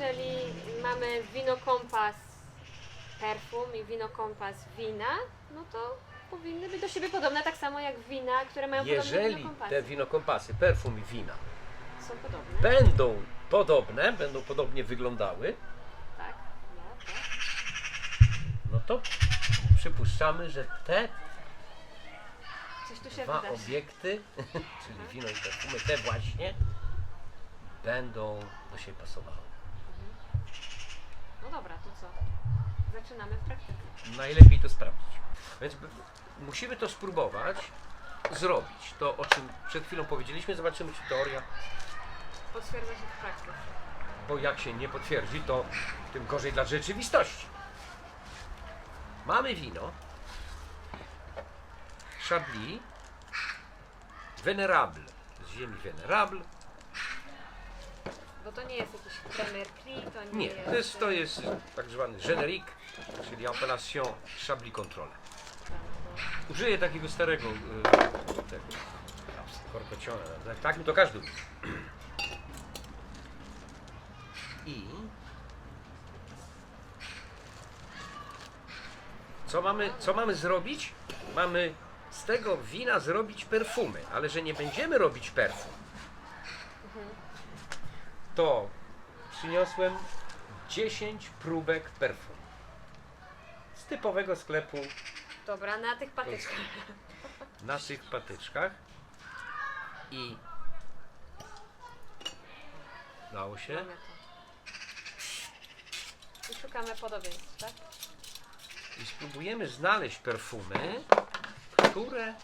jeżeli mamy wino kompas perfum i wino kompas wina, no to powinny być do siebie podobne, tak samo jak wina, które mają podobne Jeżeli te winokompasy, perfum i wina Są podobne, będą podobne, będą podobnie wyglądały, tak? No, tak. no to przypuszczamy, że te Coś tu się dwa wydarzy. obiekty, czyli wino i perfumy, te właśnie będą do siebie pasowały. No dobra, to co? Zaczynamy w praktyce. Najlepiej to sprawdzić. Więc musimy to spróbować zrobić. To, o czym przed chwilą powiedzieliśmy, zobaczymy, czy teoria, Potwierdza się w praktyce. bo jak się nie potwierdzi, to tym gorzej dla rzeczywistości. Mamy wino Chablis Venerable z ziemi Venerable. Bo to nie jest jakiś Premier Prix, to nie, Nie, jest... to jest, to jest tak zwany générique, czyli appellation Chablis Contrôle. Użyję takiego starego y, tego, korkociona, tak, tak to każdy. I co mamy, co mamy zrobić? Mamy z tego wina zrobić perfumy, ale że nie będziemy robić perfum, to przyniosłem 10 próbek perfum z typowego sklepu Dobra, na tych patyczkach. na tych patyczkach i dało się Mamy to. I szukamy podobieństw, tak? i spróbujemy znaleźć perfumy, które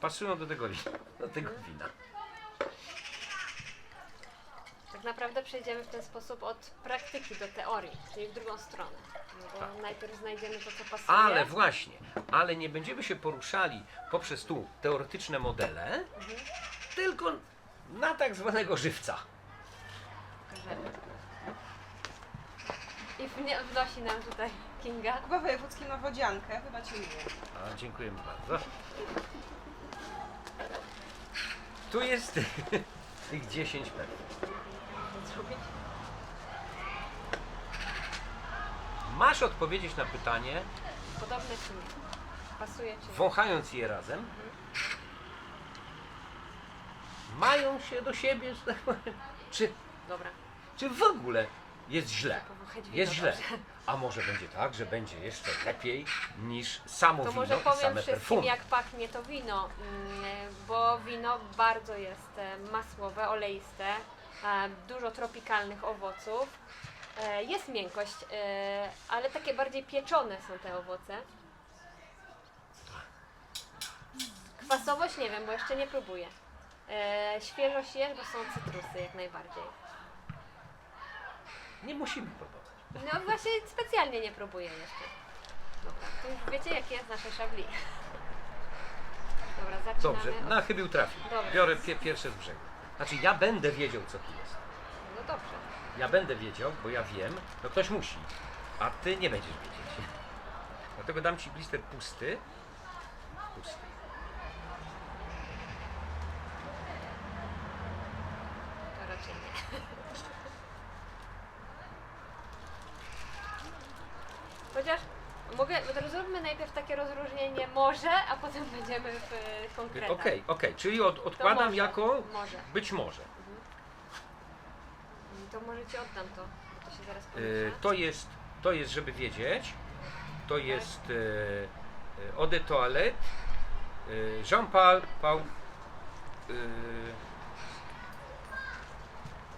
pasują do tego. Do tego wina. Tak naprawdę przejdziemy w ten sposób od praktyki do teorii, czyli w drugą stronę. No bo Tak. najpierw znajdziemy to, co pasuje. Ale właśnie, ale nie będziemy się poruszali poprzez tu teoretyczne modele, tylko na tak zwanego żywca. Pokażemy. I wnie- wnosi nam tutaj Kinga. Kuba Wojewódzki ma wodziankę, chyba cię miło. A, dziękujemy bardzo. Tu jest tych 10 perfum. Zrobić? Masz odpowiedzieć na pytanie, Podobne czy nie? Pasuje nie? wąchając je razem. Mają się do siebie, że tak powiem. Czy, Dobra. czy w ogóle jest źle? Powąchać wino, Jest źle. dobrze. A może będzie tak, że będzie jeszcze lepiej niż samo To wino może i powiem same wszystkim, perfumy. jak pachnie to wino, mm, bo wino bardzo jest e, masłowe, oleiste, dużo tropikalnych owoców. E, Jest miękkość, e, ale takie bardziej pieczone są te owoce. Kwasowość nie wiem, bo jeszcze nie próbuję. E, Świeżość jest, bo są cytrusy jak najbardziej. Nie musimy próbować. No właśnie specjalnie nie próbuję jeszcze. Dobra, to już wiecie jakie jest nasze szabli. Dobra, zaczynamy. Dobrze, od- na chybił trafił. Dobra. Biorę pie pierwsze z brzegu. Znaczy ja będę wiedział co tu jest. No dobrze. Ja będę wiedział, bo ja wiem, no ktoś musi, a ty nie będziesz wiedzieć. Dlatego dam ci blister pusty. Pusty. To raczej nie. Chociaż mogę, zróbmy najpierw takie rozróżnienie może, a potem będziemy w konkretach. Okej, okej, czyli od, To odkładam może, jako Może. być może. To może ci oddam to, bo to się zaraz E, pomiesza. to jest, to jest, żeby wiedzieć, to jest e, e, Eau de Toilette, Jean-Paul, Paul, e,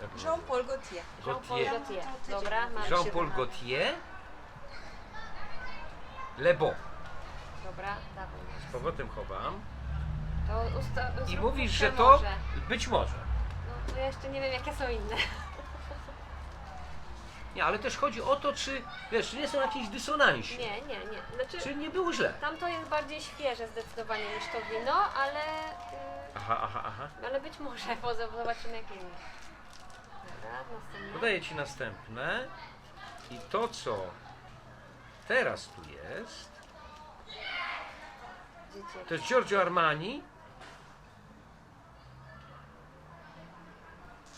jak to Jean-Paul Gaultier. Jean-Paul Gaultier. Gaultier. Dobra, mam Jean-Paul. Gaultier, Le Bon. Dobra, dawaj. Powrotem chowam. To usta- I mówisz, że to może. być może. No to ja jeszcze nie wiem jakie są inne. Nie, ale też chodzi o to, czy wiesz, czy nie są jakieś dysonansi. Nie, nie, nie. Znaczy, Czy nie było źle. Tam to jest bardziej świeże zdecydowanie niż to wino, ale, y, Aha, aha, aha. ale być może, bo zo- zobaczymy jakie inne. Dobra, następne. Podaję ci następne. I to, co teraz tu jest, To jest Giorgio Armani.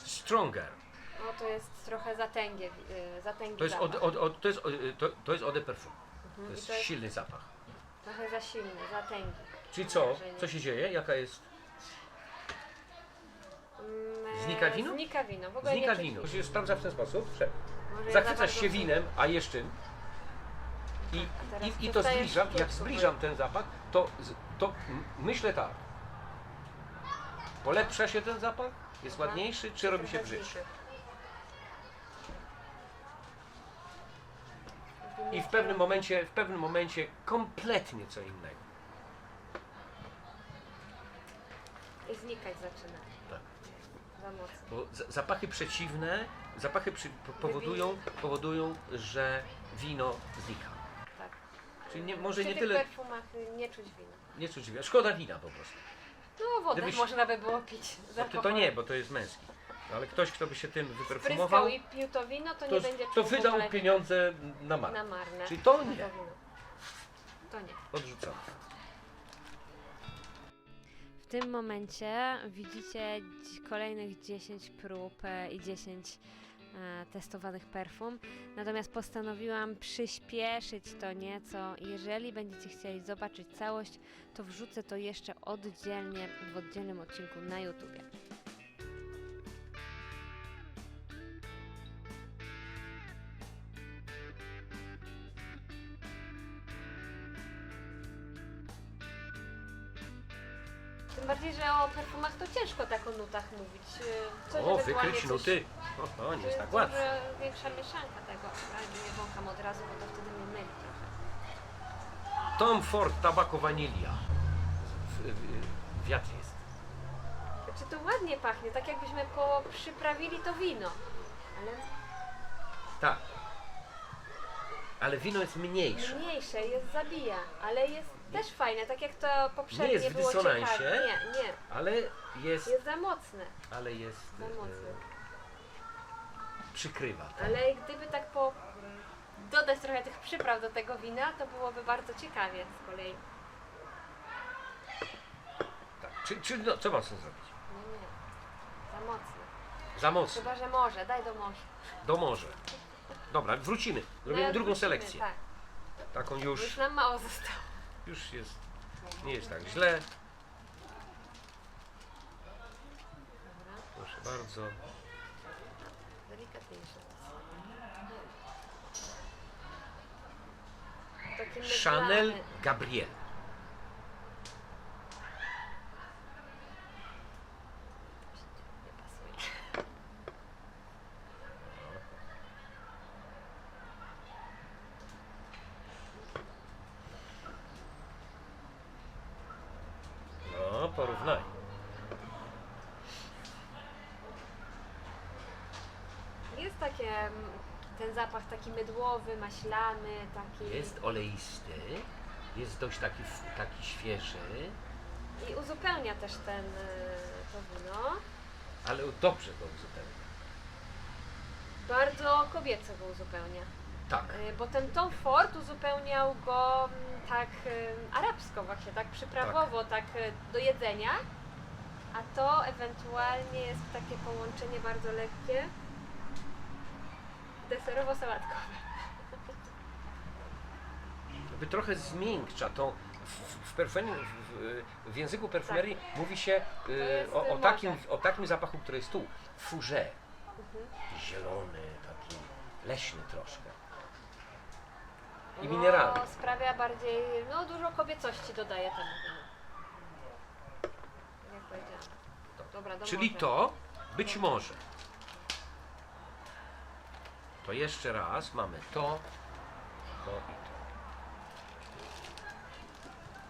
Stronger. No to jest trochę zatęgie, y, zatęgi To jest, zapach. od, od, od, to jest, to, to jest eau de parfum. To Mhm. Jest to jest silny zapach. trochę za silny, zatęgi. Czyli co? Wrażenie. Co się dzieje? Jaka jest? Mm, Znika wino? Znika wino. W ogóle Znika nie czuć wino. To się sprawdza w ten sposób, że Może ja za zachwycasz bardzo się czuję. winem, a jeszcze i, i, i to zbliżam, jak zbliżam ten zapach, to, to myślę tak. Polepsza się ten zapach? Jest ładniejszy, czy robi się brzydszy? I w pewnym momencie, w pewnym momencie kompletnie co innego. I znikać zaczyna. Tak. Za mocno. Bo zapachy przeciwne, zapachy przy, po- powodują, powodują, że wino znika. Czyli nie, może Przy nie tych tyle perfumach y, nie czuć wina. nie czuć wina, szkoda wina po prostu. No wodę Gdybyś- można by było pić. No to, to nie, bo to jest męski. No, Ale ktoś, kto by się tym wyperfumował, i pił to wino, to, to, nie będzie to czuł wydał pieniądze na markę. na marne. Czyli to nie. wino. To nie. Odrzucone. W tym momencie widzicie dzi- kolejnych 10 prób e, i 10 e, testowanych perfum. Natomiast postanowiłam przyspieszyć to nieco. Jeżeli będziecie chcieli zobaczyć całość, to wrzucę to jeszcze oddzielnie w oddzielnym odcinku na YouTubie. Tym bardziej, że o perfumach to ciężko tak o nutach mówić. E, Coś O, ewentualnie wykryć coś- nuty. O, o, nie jest tak Może łatwo. większa mieszanka tego, ale nie wącham od razu, bo to wtedy mnie myli trochę. Tom Ford, tabako wanilia. W- w- Wiatr jest. Czy to ładnie pachnie, tak jakbyśmy przyprawili to wino. Ale Tak. Ale wino jest mniejsze. mniejsze, jest zabija, ale jest też fajne, tak jak to poprzednie Nie jest w było dysonansie. ciekawe. Nie, nie, Ale jest, jest za mocne, ale jest, za e, mocne. przykrywa. to. Ale gdyby tak po dodać trochę tych przypraw do tego wina, to byłoby bardzo ciekawie z kolei. Tak. Czy, czy no, co tym zrobić? Nie, nie, za mocne. Za mocno. Chyba, że może, daj do morza. Do morza. Dobra, wrócimy. Robimy No, drugą wrócimy, selekcję. Tak, Taką już już, nam mało zostało. Już jest, nie jest tak źle. Proszę bardzo. Delikatniejsze. Takie Chanel. Gabriel. Nie pasuje. No, porównaj. Jest takie, mm, ten zapach taki mydłowy, maślany, taki... Jest oleisty, jest dość taki, taki świeży, I uzupełnia też ten, y, to wino. ale dobrze go uzupełnia. Bardzo kobieco go uzupełnia. Tak. Y, Bo ten Tom Ford uzupełniał go mm, tak y, arabsko właśnie, tak przyprawowo, tak, y, do jedzenia. A to ewentualnie jest takie połączenie bardzo lekkie, deserowo-sałatkowe. Jakby trochę zmiękcza tą. W, w, w, w języku perfumerii mówi się y, jest o, o, morze. takim, o takim zapachu, który jest tu. Fourré. Mhm. Zielony, taki leśny troszkę. I No, mineralny. sprawia bardziej, no dużo kobiecości dodaje temu. Jak powiedziałam. Dobra, do Czyli morza. to być może. To jeszcze raz mamy to, to i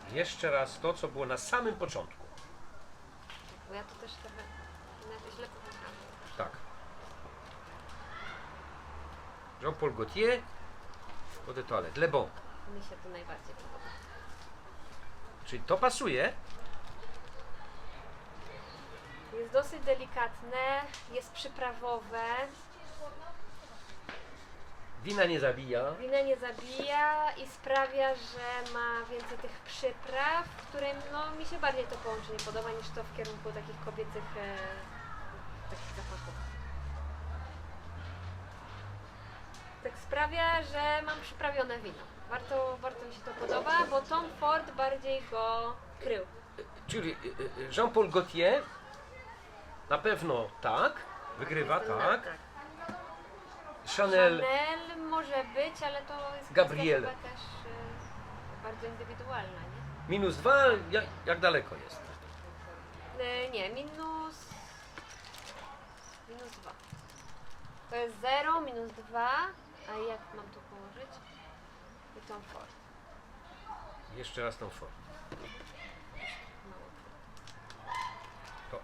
to. Jeszcze raz to, co było na samym początku. Bo ja to też trochę źle. Tak. Jean-Paul Gaultier, Eau de Toilette, Le Bon. Mi się to najbardziej podoba. Czyli to pasuje, Jest dosyć delikatne, jest przyprawowe, wina nie zabija. wina nie zabija i sprawia, że ma więcej tych przypraw, którym no, mi się bardziej to połączenie podoba niż to w kierunku takich kobiecych e, takich zapachów. tak sprawia, że mam przyprawione wino. Warto, warto mi się to podoba, bo Tom Ford bardziej go krył. Czyli y, y, Jean-Paul Gaultier na pewno tak, wygrywa, Jestem tak. Chanel, Chanel może być, ale to jest kwestia chyba też y, bardzo indywidualna, nie? minus dwa, jak, jak daleko jest? Y, nie, minus... Minus dwa. To jest 0, minus 2, a jak mam to położyć? I Tom Ford. Jeszcze raz tą formę. Mało. To.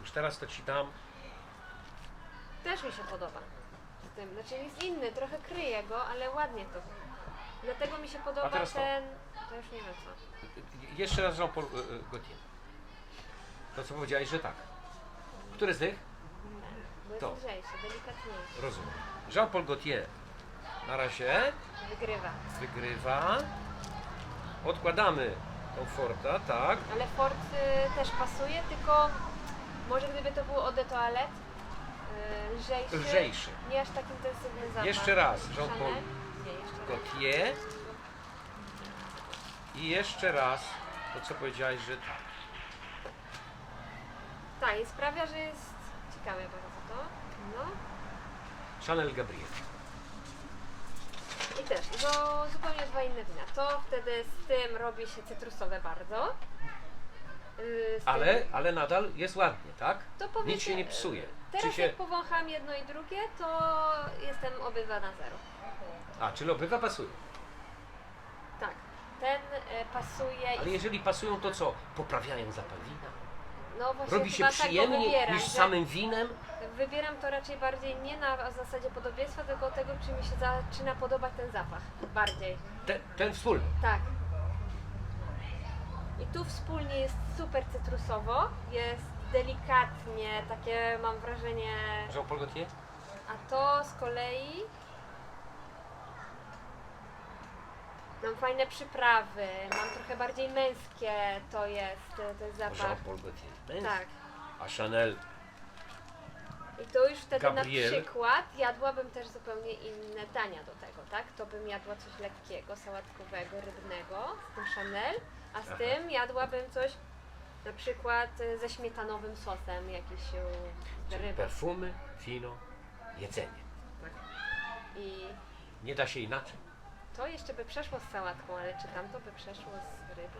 Już teraz to ci dam. Też mi się podoba. Tym, znaczy jest inny, trochę kryje go, ale ładnie to. Dlatego mi się podoba teraz to. ten... To już nie wiem co. Jeszcze raz Jean-Paul y, y, Gaultier. To co powiedziałeś, że tak. Który z tych? Bo jest To. lżejszy, delikatniejszy. Rozumiem. Jean-Paul Gaultier na razie Wygrywa. wygrywa. Odkładamy tą Forda, tak. Ale Ford y, też pasuje, tylko może gdyby to było Eau de Toilette, lżejszy, Lżejszy. nie aż tak intensywny zapach. Jeszcze raz, Jean-Paul. Gaultier. I jeszcze raz to co powiedziałeś, że tak. Tak, i sprawia, że jest ciekawe bardzo to. No. Chanel Gabriel. I też, to zupełnie dwa inne wina. To wtedy z tym robi się cytrusowe bardzo. Yy, z Ale, tym- ale nadal jest ładnie, tak? to Nic się nie psuje. Teraz Czy się... jak powącham jedno i drugie, to jestem obydwa na zero. A, czyli obydwa pasują. Tak, ten e, pasuje Ale i jeżeli pasują, to co? Poprawiają zapach wina. no właśnie Robi się chyba tak go przyjemniej wybieram, niż że samym winem. Wybieram to raczej bardziej nie na zasadzie podobieństwa, tylko tego, czy mi się zaczyna podobać ten zapach. Bardziej. Ten, ten wspólny. Tak. I tu wspólnie jest super cytrusowo, jest delikatnie, takie mam wrażenie, Jean-Paul Gaultier? a to z kolei mam fajne przyprawy, mam trochę bardziej męskie, to jest, to jest zapach. Jean-Paul Gaultier. Męski. Tak. A Chanel I to już wtedy Gabrielle. na przykład jadłabym też zupełnie inne dania do tego, tak? To bym jadła coś lekkiego, sałatkowego, rybnego z tym Chanel, a z Aha. tym jadłabym coś na przykład y, ze śmietanowym sosem, czyli ryby. perfumy, wino, jedzenie. I Nie da się inaczej. to jeszcze by przeszło z sałatką, ale czy tamto by przeszło z rybą?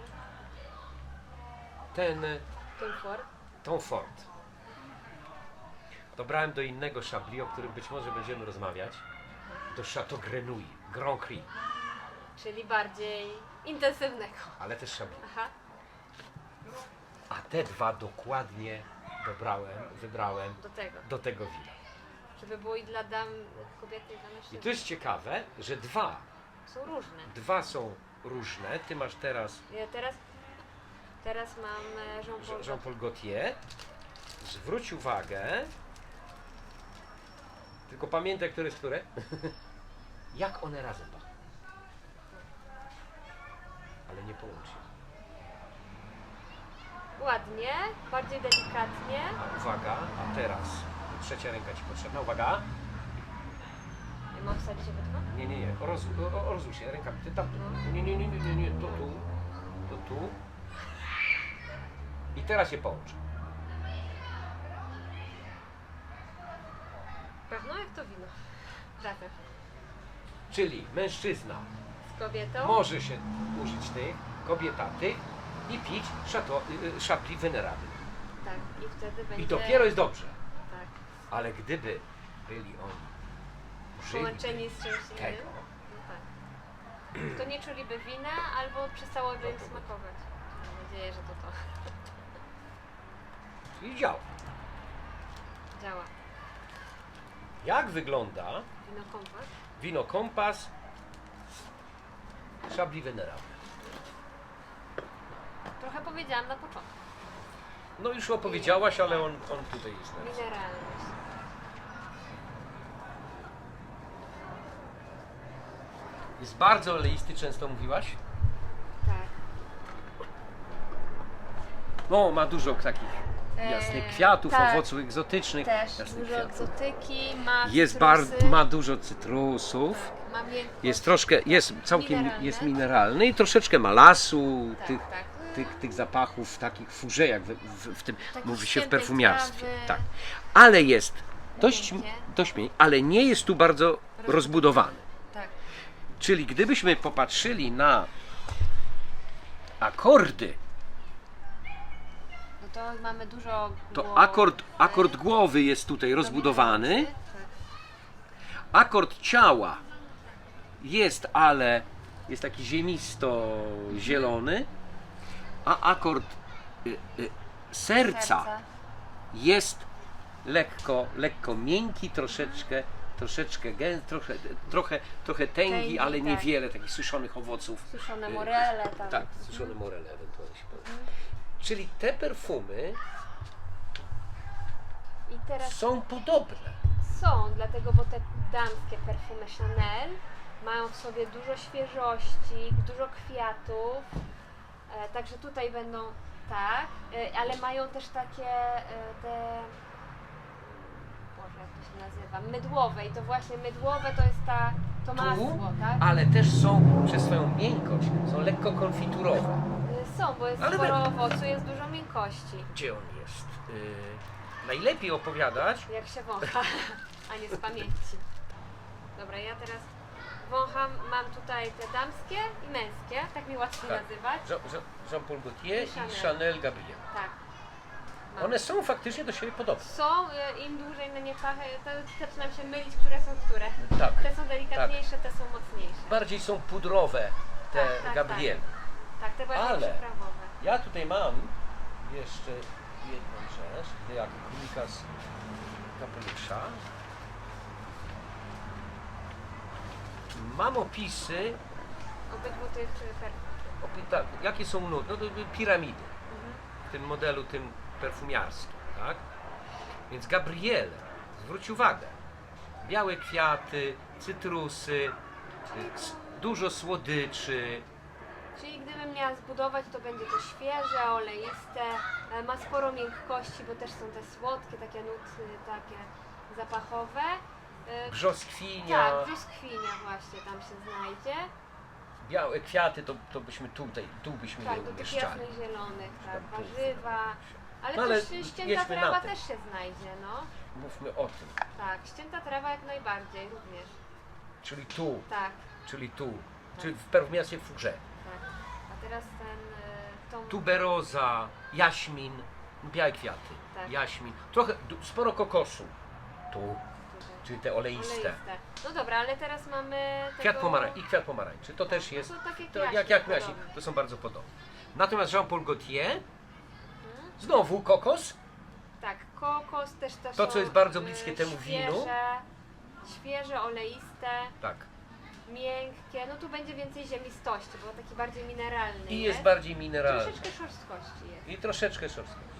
Ten e, Tom Ford? Tom Ford. Dobrałem do innego Chablis, o którym być może będziemy rozmawiać. Do Chateau Grenouille, Grand Cru, Czyli bardziej intensywnego. ale też Chablis. Aha. A te dwa dokładnie dobrałem, wybrałem Do tego. do tego wina. Żeby było i dla dam, kobiety i dla I mężczyzn. to jest ciekawe, że dwa, Są różne. dwa są różne. Ty masz teraz Ja teraz, teraz mam e, Jean-Paul. Jean- Jean-Paul Gaultier. Zwróć uwagę. Tylko pamiętaj, które jest które. Jak one razem pachną. Ale nie połącz się. Ładnie, bardziej delikatnie. A uwaga, a teraz trzecia ręka ci potrzebna. Uwaga. Mam wsadzić obydwa? Nie, nie, nie. Roz, o, o, rozłóż się rękami. Ty tam. Nie, nie, nie, nie, nie, nie. To tu. To tu. I teraz je połącz. Pewno jak to wino. Trafia. Czyli mężczyzna Z kobietą. może się użyć tych, kobieta tych i pić Chateau, y, y, Venerable. Tak, i wtedy będzie... I dopiero jest dobrze. Tak, Ale gdyby byli oni połączeni z czymś innym. tego, No tak. To nie czuliby wina, albo przestałoby im smakować. Mam nadzieję, że to to czyli działa. działa. Jak wygląda Wino kompas. wino kompas Chablis Venerable? Trochę powiedziałam na początku. No już opowiedziałaś, ale on, on tutaj jest. napisany. Mineralność. Jest bardzo oleisty, często mówiłaś? Tak. No, ma dużo takich jasnych kwiatów, tak, owoców egzotycznych. Też dużo kwiatów. egzotyki, ma Jest bardzo, ma dużo cytrusów. ma miękkość. Jest troszkę, jest całkiem, Mineralne. jest mineralny i troszeczkę ma lasu, tak, tych, tak. tych, tych zapachów takich furze, jak w, w, w tym Takich mówi się w perfumiarstwie. trawy. Tak. Ale jest dość, Miękkie. dość miękkie, ale nie jest tu bardzo rozbudowany. Tak. Czyli gdybyśmy popatrzyli na akordy, to mamy dużo to głowy, akord, akord głowy jest tutaj rozbudowany. Tak. akord ciała jest, ale jest taki ziemisto-zielony, a akord y, y, serca jest lekko, lekko miękki, troszeczkę, troszeczkę gę, trochę, trochę, trochę tęgi, Tęgi, ale tak. niewiele takich suszonych owoców. Suszone Y, morele tam. Tak, suszone morele ewentualnie się poda. Czyli te perfumy I teraz są podobne. są, dlatego, bo te damskie perfumy Chanel mają w sobie dużo świeżości, dużo kwiatów. E, także tutaj będą tak, e, ale mają też takie e, te Boże, jak to się nazywa? Mydłowe i to właśnie mydłowe to jest ta to masło, tak? ale też są przez swoją miękkość, są lekko konfiturowe. Y, Są, bo jest Ale sporo owocu, jest dużo miękkości. Gdzie on jest? Yy, najlepiej opowiadać Jak się wącha, a nie z pamięci. Dobra, ja teraz wącham, mam tutaj te damskie i męskie, tak mi łatwiej Tak. nazywać. Jean- Jean- Jean-Paul Gaultier I i Chanel. Chanel Gabriel. Tak. Mam. One są faktycznie do siebie podobne. Są, y, im dłużej na nie pachę, to zaczynam się mylić, które są które. Tak. Te są delikatniejsze, te są mocniejsze. Bardziej są pudrowe te Tak, tak, Gabriel. Tak, te bardziej Ale- przyprawowe. Ja tutaj mam jeszcze jedną rzecz, gdy jak królika z kapelusza. Mam opisy, Obydwu tych y, perfum. opi- tak, jakie są nuty, no to piramidy Mhm. w tym modelu tym perfumiarskim, tak? Więc Gabriel, zwróć uwagę, białe kwiaty, cytrusy, y, s- dużo słodyczy, Czyli gdybym miała zbudować, to będzie to świeże, oleiste, e, ma sporo miękkości, bo też są te słodkie, takie nuty, takie zapachowe. E, brzoskwinia, Tak, brzoskwinia właśnie tam się znajdzie. białe kwiaty, to, to byśmy tutaj, tu byśmy Tak, je do tych umieszczali. jasnych zielonych, tak, Tam tu. warzywa. Ale No ale też ścięta jedźmy na trawa też się znajdzie, no. Mówmy o tym. Tak, ścięta trawa jak najbardziej również. Czyli tu, Tak, czyli tu, czyli w perfumiarstwie furze. Tak. Teraz ten, e, tą... Tuberoza, jaśmin, białe kwiaty, Tak. jaśmin, trochę, du- sporo kokosu. Tu, czyli te oleiste. No dobra, ale teraz mamy Kwiat tego... pomarańczy i kwiat pomarańczy. To też No jest, to takie to kwiaty jak, jak podobne. to są bardzo podobne. Natomiast Jean-Paul Gaultier, Mhm. znowu kokos, Tak, kokos też to To, są, co jest bardzo bliskie temu świeże, winu. Świeże, oleiste, tak, miękkie. No tu będzie więcej ziemistości, bo taki bardziej mineralny i jest. bardziej mineralny. Troszeczkę szorstkości jest, I troszeczkę szorstkości.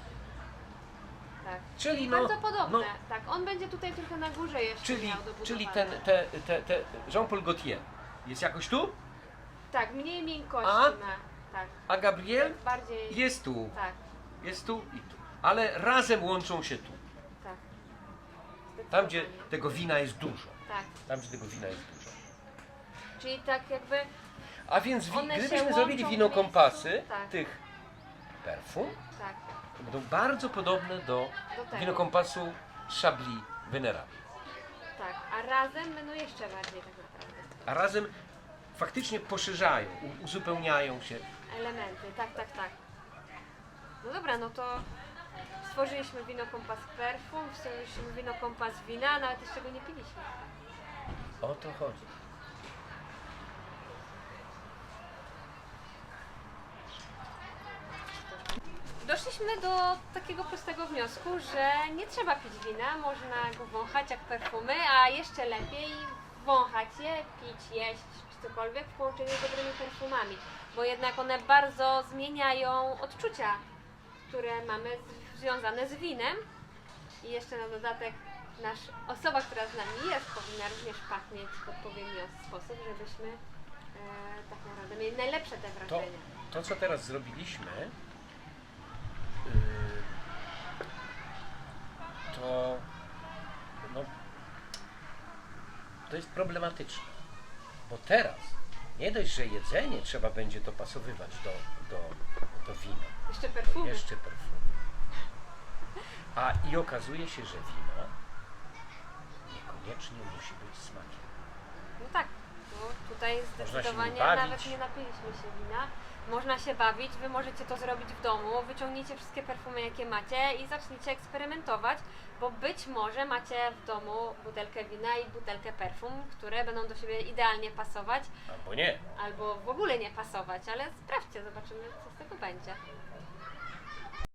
tak. Czyli no, Bardzo podobne, no tak. On będzie tutaj trochę na górze jeszcze czyli, miał dobudowane. czyli ten, te, te, te Jean-Paul Gaultier jest jakoś tu, Tak, mniej miękkości A? ma, tak. a Gabriel Bardziej, jest tu, tak, jest tu i tu. Ale razem łączą się tu. tak. Tam, gdzie Zdecydowanie. tego wina jest dużo. Tak, Tam, gdzie tego wina jest dużo. Czyli tak jakby A więc wi- One się gdybyśmy łączą zrobili w wino miejscu, kompasy tak. tych perfum, tak, to będą bardzo podobne do do tego. winokompasu Chablis Venerable. Tak, a razem będą jeszcze bardziej tak naprawdę. A razem faktycznie poszerzają, u- uzupełniają się. Elementy, tak, tak, tak. No dobra, no to stworzyliśmy wino kompas perfum, stworzyliśmy wino kompas wina, nawet jeszcze go nie piliśmy. O to chodzi. Doszliśmy do takiego prostego wniosku, że nie trzeba pić wina, można go wąchać jak perfumy, a jeszcze lepiej wąchać je, pić, jeść czy cokolwiek w połączeniu z dobrymi perfumami, bo jednak one bardzo zmieniają odczucia, które mamy z, związane z winem i jeszcze na dodatek nasz, osoba, która z nami jest, powinna również pachnieć w odpowiedni sposób, żebyśmy e, tak naprawdę mieli najlepsze te To, wrażenia. to co teraz zrobiliśmy, yy, no, no, to jest problematyczne. Bo teraz nie dość, że jedzenie trzeba będzie dopasowywać do, do, do wina, Jeszcze perfumy. jeszcze perfumy. A i okazuje się, że wino niekoniecznie musi być smakiem. No tak, bo tutaj Można się zdecydowanie bawić. nawet nie napiliśmy się wina. Można się bawić, wy możecie to zrobić w domu, wyciągnijcie wszystkie perfumy jakie macie i zacznijcie eksperymentować, bo być może macie w domu butelkę wina i butelkę perfum, które będą do siebie idealnie pasować, Albo nie. albo w ogóle nie pasować, ale sprawdźcie, zobaczymy co z tego będzie.